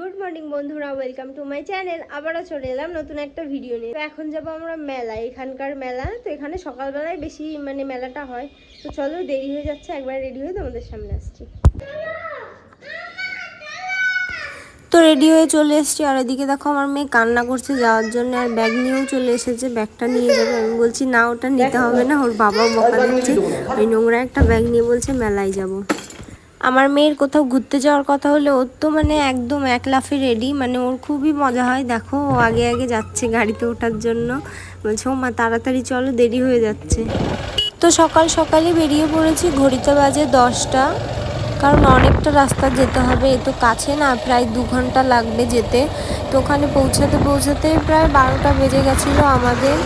Good morning বন্ধুরা welcome to my channel আবারও চলে এলাম নতুন একটা ভিডিও নিয়ে। তো এখন যাব আমরা মেলা, এখানকার মেলা। তো এখানে সকালবেলায় বেশি মানে মেলাটা হয়। তো চলো, দেরি হয়ে যাচ্ছে, একবার রেডি হয়ে তোমাদের সামনে আসছি। তো রেডি হয়ে চলে এসেছি, আর এদিকে দেখো আমার মেয়ে কান্না করছে যাওয়ার জন্য, আর ব্যাগ নিয়েও চলে এসেছে ব্যাগটা নিয়ে যাবে। আমি বলছি, না, ওটা নিতে হবে না, ওর বাবাও বকা দিচ্ছে। ওই নোংরা একটা ব্যাগ নিয়ে বলছে, মেলায় যাব। আমার মেয়ের কোথাও ঘুরতে যাওয়ার কথা হলে ওর তো মানে একদম এক লাফে রেডি মানে ওর খুবই মজা হয়। দেখো, ও আগে আগে যাচ্ছে গাড়িতে ওঠার জন্য। বলছে ও মা তাড়াতাড়ি চলো, দেরি হয়ে যাচ্ছে। তো সকাল সকালে বেরিয়ে পড়েছি ঘড়িতে বাজে দশটা। কারণ অনেকটা রাস্তা যেতে হবে, এ তো কাছে না, প্রায় দু ঘণ্টা লাগবে যেতে। তো ওখানে পৌঁছাতে পৌঁছাতে প্রায় বারোটা বেজে গেছিল আমাদের।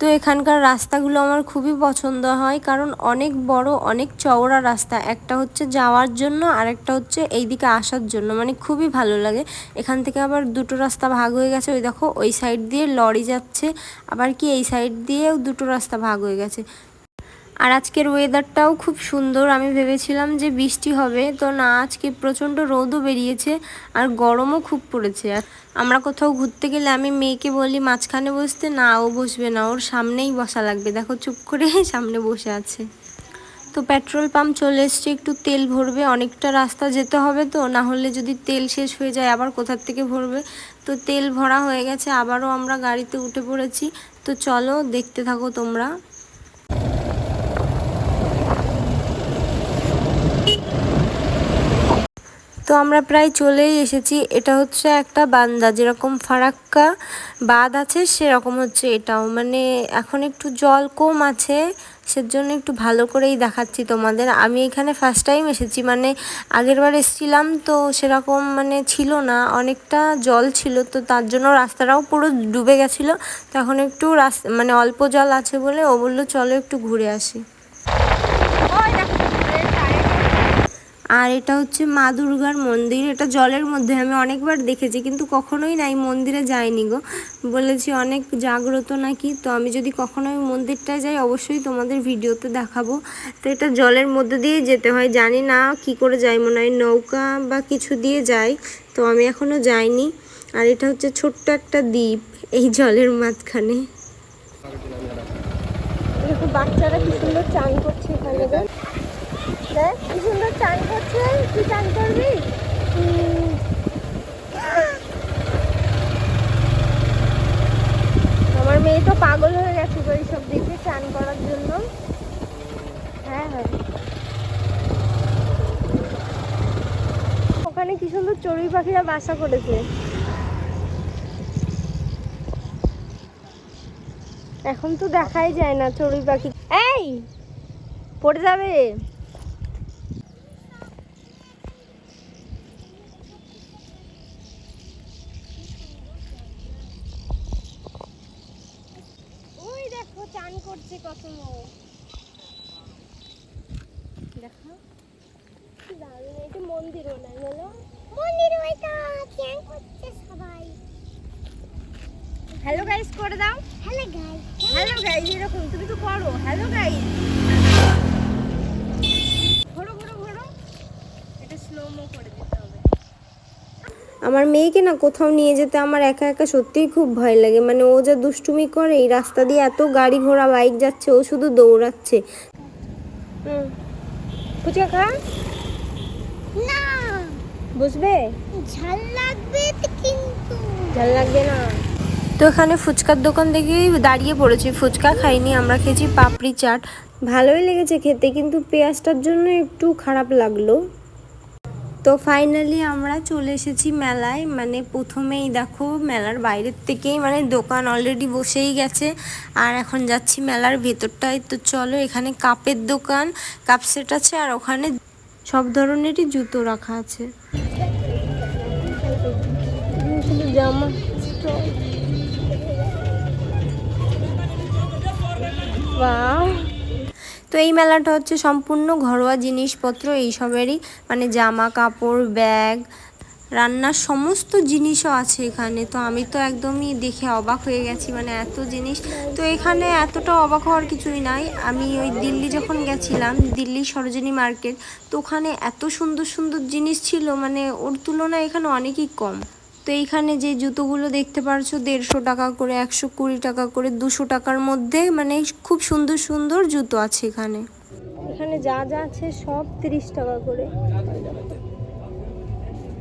তো এখানকার রাস্তাগুলো আমার খুবই পছন্দ হয়, কারণ অনেক বড়, অনেক চওড়া রাস্তা। একটা হচ্ছে যাওয়ার জন্য আর একটা হচ্ছে এই দিকে আসার জন্য। মানে খুবই ভালো লাগে। এখান থেকে আবার দুটো রাস্তা ভাগ হয়ে গেছে। ওই দেখো, ওই সাইড দিয়ে লরি যাচ্ছে, আবার কি এই সাইড দিয়েও দুটো রাস্তা ভাগ হয়ে গেছে। আর আজকের ওয়েদারটাও খুব সুন্দর। আমি ভেবেছিলাম যে বৃষ্টি হবে। তো না, আজকে প্রচণ্ড রোদও বেরিয়েছে আর গরমও খুব পড়েছে। আর আমরা কোথাও ঘুরতে গেলে আমি মেয়েকে বলি, মাঝখানে বসতে না, ও বসবে না। ওর সামনেই বসা লাগবে। দেখো, চুপ করে সামনে বসে আছে। তো পেট্রোল পাম্প চলে এসছে, একটু তেল ভরবে। অনেকটা রাস্তা যেতে হবে তো, না হলে যদি তেল শেষ হয়ে যায়, আবার কোথার থেকে ভরবে? তো তেল ভরা হয়ে গেছে, আবারও আমরা গাড়িতে উঠে পড়েছি। তো চলো, দেখতে থাকো তোমরা। তো আমরা প্রায় চলেই এসেছি। এটা হচ্ছে একটা বান্দা, যেরকম ফারাক্কা বাঁধ আছে, সেরকম হচ্ছে এটাও। মানে এখন একটু জল কম আছে, সেজন্য একটু ভালো করেই দেখাচ্ছি তোমাদের। আমি এখানে ফার্স্ট টাইম এসেছি মানে আগের বার এসেছিলাম তো সেরকম মানে ছিল না, অনেকটা জল ছিল, তো তার জন্য রাস্তাটাও পুরো ডুবে গেছিল। তো এখন একটু রাস্তা মানে অল্প জল আছে বলে ও বলল, চলো একটু ঘুরে আসি। আর এটা হচ্ছে মা দুর্গার মন্দির। এটা জলের মধ্যে আমি অনেকবার দেখেছি, কিন্তু কখনোই নাই মন্দিরে যাইনি গো। বলেছি অনেক জাগ্রত নাকি, তো আমি যদি কখনো ওই মন্দিরটায় যাই, অবশ্যই তোমাদের ভিডিওতে দেখাবো। তো এটা জলের মধ্যে দিয়েই যেতে হয়, জানি না কি করে যাই, মনে হয় নৌকা বা কিছু দিয়ে যাই, তো আমি এখনও যাইনি। আর এটা হচ্ছে ছোট্ট একটা দ্বীপ এই জলের মাঝখানে। বাচ্চারা কি সুন্দর চান করছে এখানে দেখ, কি সুন্দর চান করছে তুই চান করবি? আমার মেয়ে তো পাগল হয়ে গেছে গো এইসব দেখে চান করার জন্য। হ্যাঁ হ্যাঁ। ওখানে কি সুন্দর চড়ুই পাখিরা বাসা করেছে। এখন তো দেখাই যায় না চড়ুই পাখি। এই, পড়ে যাবে ওই দেখো চান করছে কত লোক দেখো এটা মন্দিরও না বলো। মন্দির ওইটা চান করছে সবাই। হ্যালো গাইস করে দাও। হ্যালো গাইস হ্যালো গাইস এরকম তুমি তো করো। হ্যালো গাইস ঘোরো ঘোরো ঘোরো। এটা স্লো মো করে দিতে হবে। আমার মেয়েকে না কোথাও নিয়ে যেতে আমার একা একা সত্যিই খুব ভয় লাগে। মানে ও যা দুষ্টুমি করে এই রাস্তা দিয়ে এত গাড়ি ঘোড়া বাইক যাচ্ছে ও শুধু দৌড়াচ্ছে। হুম। ফুচকা খা না। বুঝবে? ঝাল লাগবে কিন্তু। ঝাল লাগবে না। তো এখানে ফুচকার দোকান দেখেই দাঁড়িয়ে পড়েছি। ফুচকা খাইনি আমরা খেয়েছি পাপড়ি চাট। ভালোই লেগেছে খেতে কিন্তু পেঁয়াজটার জন্য একটু খারাপ লাগল। তো ফাইনালি আমরা চলে এসেছি মেলায়। মানে প্রথমেই দেখো মেলার বাইরের থেকেই মানে দোকান অলরেডি বসেই গেছে। আর এখন যাচ্ছি মেলার ভেতরটায়। তো চলো এখানে কাপের দোকান, কাপ সেট আছে আর ওখানে সব ধরনেরই জুতো রাখা আছে। জামা তো এই মেলাটা হচ্ছে সম্পূর্ণ ঘরোয়া জিনিসপত্র এইসবেরই মানে জামা কাপড়, ব্যাগ, রান্নার সমস্ত জিনিসও আছে এখানে। তো আমি তো একদমই দেখে অবাক হয়ে গেছি মানে এত জিনিস। তো এখানে এতটা অবাক হওয়ার কিছুই নাই। আমি ওই দিল্লি যখন গেছিলাম, দিল্লি সরোজিনী মার্কেট, তো ওখানে এত সুন্দর সুন্দর জিনিস ছিল মানে ওর তুলনায় এখানে অনেকই কম। তো এইখানে যে জুতোগুলো দেখতে পারছ, দেড়শো টাকা করে, একশো কুড়ি টাকা করে, দুশো টাকার মধ্যে মানে খুব সুন্দর সুন্দর জুতো আছে এখানে। এখানে যা যা আছে সব তিরিশ টাকা করে।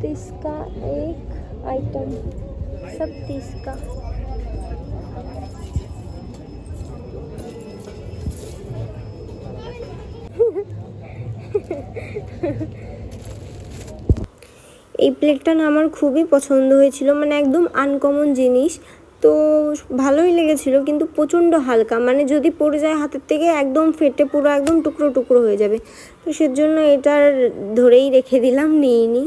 তিসকা এক আইটেম সব তিসকা এই প্লেটটা না আমার খুবই পছন্দ হয়েছিল মানে একদম আনকমন জিনিস। তো ভালোই লেগেছিল, কিন্তু প্রচণ্ড হালকা মানে যদি পড়ে যায় হাতের থেকে একদম ফেটে পুরো একদম টুকরো টুকরো হয়ে যাবে। তো সেজন্য এটার ধরেই রেখে দিলাম নিয়ে নিইনি।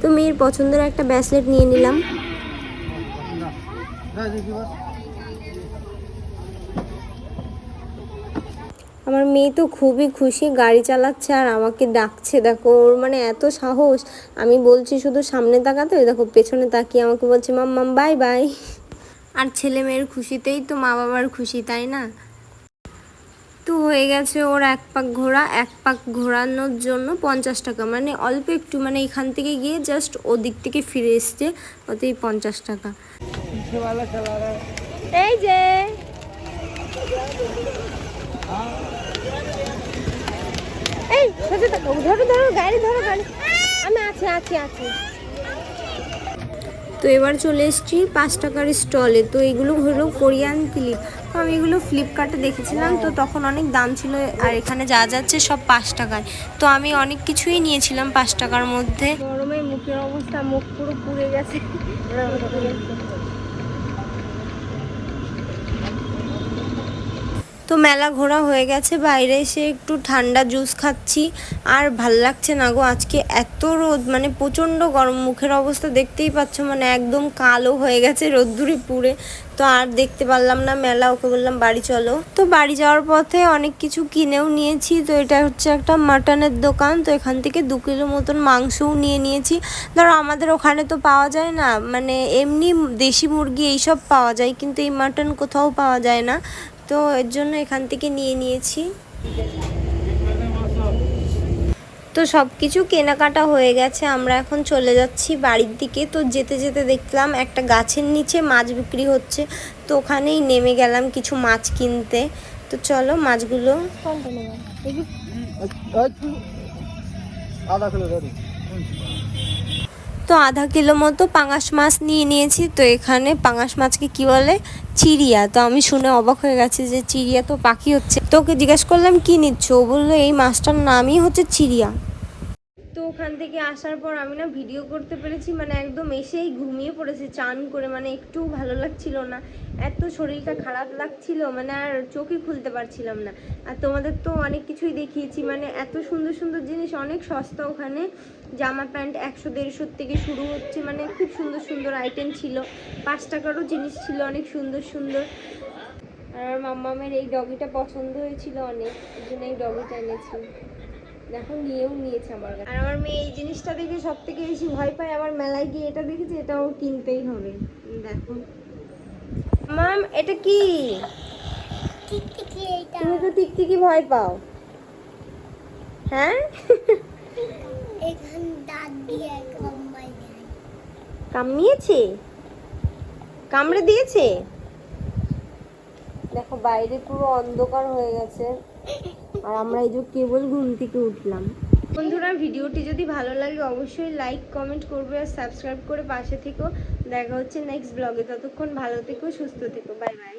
তো মেয়ের পছন্দের একটা ব্যাসলেট নিয়ে নিলাম। আমার মেয়ে তো খুবই খুশি, গাড়ি চালাচ্ছে আর আমাকে ডাকছে। দেখো, ওর মানে এত সাহস। আমি বলছি, শুধু সামনে তাকাতে দেখো, পেছনে তাকিয়ে আমাকে বলছে, মাম মাম, বাই বাই। আর ছেলে মেয়ের খুশিতেই তো মা বাবার খুশি, তাই না? তো হয়ে গেছে ওর এক পাক ঘোরা, এক পাক ঘোরানোর জন্য পঞ্চাশ টাকা। মানে অল্প একটু মানে এখান থেকে গিয়ে জাস্ট ওদিক থেকে ফিরে এসছে, ওতেই পঞ্চাশ টাকা। এই যে। এই সোজা থাকো ধরো ধরো গাড়ি ধরো গাড়ি। আমি আছি আছি আছি। তো এবার চলে এসেছি পাঁচ টাকার স্টলে। তো এগুলো হলো কোরিয়ান ক্লিপ তো আমি এগুলো ফ্লিপকার্টে দেখেছিলাম তো তখন অনেক দাম ছিল আর এখানে যা যাচ্ছে সব পাঁচ টাকায়। তো আমি অনেক কিছুই নিয়েছিলাম পাঁচ টাকার মধ্যে। গরমে মুখের অবস্থা মুখ পুরো পুড়ে গেছে। তো মেলা ঘোরা হয়ে গেছে, বাইরে এসে একটু ঠান্ডা জুস খাচ্ছি। আর ভালো লাগছে না গো, আজকে এত রোদ মানে প্রচণ্ড গরম, মুখের অবস্থা দেখতেই পাচ্ছ মানে একদম কালো হয়ে গেছে রোদ্দুরে পুড়ে। তো আর দেখতে পারলাম না মেলা, ওকে বললাম বাড়ি চলো। তো বাড়ি যাওয়ার পথে অনেক কিছু কিনেও নিয়েছি, তো এটা হচ্ছে একটা মাটনের দোকান, তো এখান থেকে দু কিলো মতন মাংসও নিয়ে নিয়েছি। ধরো আমাদের ওখানে তো পাওয়া যায় না মানে এমনি দেশি মুরগি এইসব পাওয়া যায়, কিন্তু এই মাটন কোথাও পাওয়া যায় না। তো এর জন্য এখান থেকে নিয়ে নিয়েছি। তো সব কিছু কেনাকাটা হয়ে গেছে, আমরা এখন চলে যাচ্ছি বাড়ির দিকে। তো যেতে যেতে দেখলাম একটা গাছের নিচে মাছ বিক্রি হচ্ছে, তো ওখানেই নেমে গেলাম কিছু মাছ কিনতে। তো চলো মাছগুলো আধা তো আধা কিলো মতো পাঙাশ মাছ নিয়ে নিয়েছি। তো এখানে পাঙাশ মাছকে কি বলে? চিড়িয়া। তো আমি শুনে অবাক হয়ে গেছি যে চিড়িয়া তো পাখি হচ্ছে। তো ওকে জিজ্ঞেস করলাম, কি নিচ্ছ? ও বলল, এই মাছটার নামই হচ্ছে চিড়িয়া। থেকে আসার পর আমি না ভিডিও করতে পেরেছি মানে একদম এসেই ঘুমিয়ে পড়েছি, চান করে মানে একটু ভালো লাগছিল না। এত শরীরটা খারাপ লাগছিল মানে আর চোখই খুলতে পারছিলাম না। আর তোমাদের তো অনেক কিছুই দেখিয়েছি মানে এত সুন্দর সুন্দর জিনিস, অনেক সস্তা ওখানে। জামা প্যান্ট একশো দেড়শোর থেকে শুরু হচ্ছে মানে খুব সুন্দর সুন্দর আইটেম ছিল। পাঁচ টাকারও জিনিস ছিল অনেক সুন্দর সুন্দর। আর মাম্মামের এই ডগিটা পছন্দ হয়েছিল অনেক এই জন্য এই ডগিটা এনেছি। দেখো নিয়েও নিয়েছে আমার কাছে। আর আমার মেয়ে এই জিনিসটা দেখে সব থেকে বেশি ভয় পায় আবার মেলায় গিয়ে এটা দেখেছে এটাও কিনতেই হবে। দেখো। মাম এটা কি? তুমি তো টিকটিকি ভয় পাও। হ্যাঁ? এখান দাঁত দিয়ে। কামড়িয়েছে? কামড়ে দিয়েছে? দেখো বাইরে পুরো অন্ধকার হয়ে গেছে। আর আমরা এই যে কেবল ঘুম থেকে উঠলাম। বন্ধুরা, ভিডিওটি যদি ভালো লাগে অবশ্যই লাইক কমেন্ট করবে আর সাবস্ক্রাইব করে পাশে থেকো দেখা হচ্ছে নেক্সট ব্লগে ততক্ষণ ভালো থেকো, সুস্থ থেকো। Bye bye